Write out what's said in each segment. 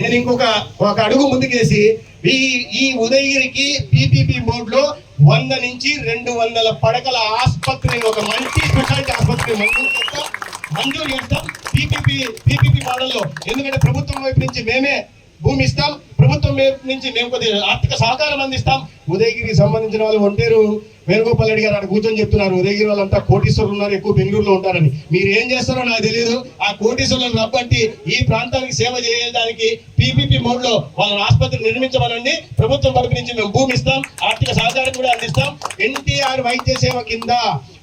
నేను ఇంకొక ఒక అడుగు ముందుకేసి ఈ ఈ ఉదయగిరికి పీపీపీ బోర్డు లో వంద నుంచి రెండు వందల పడకల ఆసుపత్రి ఒక మల్టీ స్పెషాలిటీ ఆసుపత్రి మంజూరు చేస్తాం మంజూరు చేస్తాం పీపీపీ పీపీపీ మోడల్లో. ఎందుకంటే ప్రభుత్వం వైపు నుంచి మేమే భూమి ఇస్తాం. ప్రభుత్వం నుంచి మేము కొద్దిగా ఆర్థిక సహకారం అందిస్తాం. ఉదయగిరికి సంబంధించిన వాళ్ళు ఒంటేరు వేణుగోపాల్ రెడ్డి గారు అక్కడ కూర్చొని చెప్తున్నారు. ఉదయగిరి వాళ్ళంతా కోటీశ్వరులు ఉన్నారు ఎక్కువ బెంగళూరులో ఉంటారని. మీరు ఏం చేస్తారో నాకు తెలియదు ఆ కోటీశ్వరులను రప్పంటి ఈ ప్రాంతానికి సేవ చేయడానికి పీపీపీ మోడ్లో వాళ్ళని ఆసుపత్రి నిర్మించమనండి. ప్రభుత్వం తరపు నుంచి మేము భూమి ఇస్తాం. ఆర్థిక సహకారం కూడా అందిస్తాం. ఎన్టీఆర్ వైద్య సేవ కింద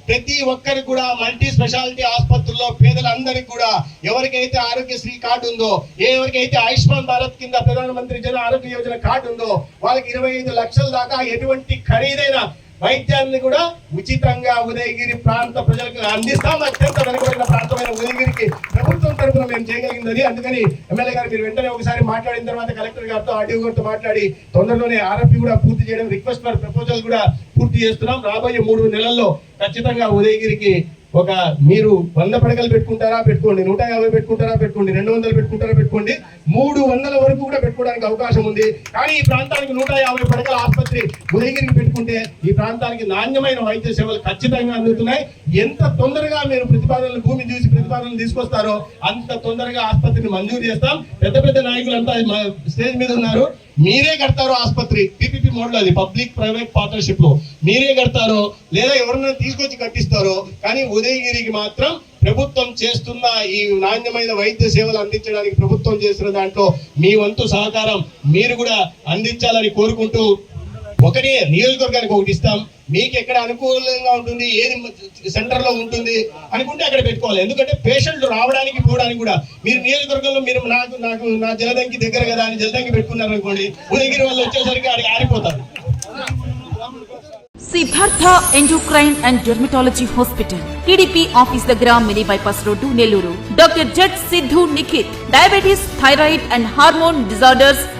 ప్రతి ఒక్కరికి కూడా మల్టీ స్పెషాలిటీ ఆసుపత్రుల్లో పేదలందరికీ కూడా ఎవరికైతే ఆరోగ్యశ్రీ కార్డు ఉందో ఎవరికైతే ఆయుష్మాన్ భారత్ కింద ప్రధానమంత్రి జన ఆరోగ్య యోజన కార్డు ఉందో వాళ్ళకి ఇరవై ఐదు లక్షల దాకా ఎటువంటి ఖరీదైన వైద్యాన్ని కూడా ఉచితంగా ఉదయగిరి ప్రాంత ప్రజలకు అందిస్తాం. అత్యంత వెనుకబడిన ప్రాంతమైన ఉదయగిరికి ప్రభుత్వం తరఫున మేము చేయగలిగిందని అందుకని ఎమ్మెల్యే గారు మీరు వెంటనే ఒకసారి మాట్లాడిన తర్వాత కలెక్టర్ గారితో ఆర్డీఓ గారితో మాట్లాడి తొందరలోనే ఆర్ఎఫ్పి కూడా పూర్తి చేయడం రిక్వెస్ట్ ఫర్ ప్రపోజల్ కూడా పూర్తి చేస్తున్నాం. రాబోయే మూడు నెలల్లో ఖచ్చితంగా ఉదయగిరికి ఒక మీరు వంద పడకలు పెట్టుకుంటారా? పెట్టుకోండి. నూట యాభై పెట్టుకుంటారా? పెట్టుకోండి. రెండు వందలు పెట్టుకుంటారా? పెట్టుకోండి. మూడు వందల వరకు కూడా పెట్టుకోవడానికి అవకాశం ఉంది. కానీ ఈ ప్రాంతానికి నూట యాభై పడకల ఆసుపత్రి ఉదయగిరికి పెట్టుకుంటే ఈ ప్రాంతానికి నాణ్యమైన వైద్య సేవలు ఖచ్చితంగా అందుతున్నాయి. ఎంత తొందరగా మీరు ప్రతిపాదనలు భూమి చూసి ప్రతిపాదనలు తీసుకొస్తారో అంత తొందరగా ఆసుపత్రిని మంజూరు చేస్తాం. పెద్ద పెద్ద నాయకులంతా మా స్టేజ్ మీద ఉన్నారు. మీరే కడతారు ఆసుపత్రి? పీపీపీ మోడల్ అది పబ్లిక్ ప్రైవేట్ పార్ట్నర్షిప్లో మీరే కడతారో లేదా ఎవరైనా తీసుకొచ్చి కట్టిస్తారో కానీ ఉదయగిరికి మాత్రం ప్రభుత్వం చేస్తున్న ఈ నాణ్యమైన వైద్య సేవలు అందించడానికి ప్రభుత్వం చేసిన దాంట్లో మీ వంతు సహకారం మీరు కూడా అందించాలని కోరుకుంటూ ఒకటే నియోజకవర్గానికి ఒకటి ఇస్తాం. మీకు ఎక్కడ అనుకూలంగా ఉంటుంది? ఏది సెంటర్లో ఉంటుంది? అనుకుంటే అక్కడ పెట్టుకోవాలి. ఎందుకంటే పేషెంట్లు రావడానికి పోవడానికి కూడా మీరు నియోజకవర్గంలో మీరు నాకు నాకు నా జలదంకి దగ్గర కదా అని జలదంకి పెట్టుకున్నారు అనుకోండి ఉదయగిరి వాళ్ళు వచ్చేసరికి అక్కడికి ఆరిపోతారు. Siddhartha endocrine and dermatology hospital TDP office దగ్గర mini bypass road Nellore. Doctor Z Siddhu Nikhit diabetes thyroid and hormone disorders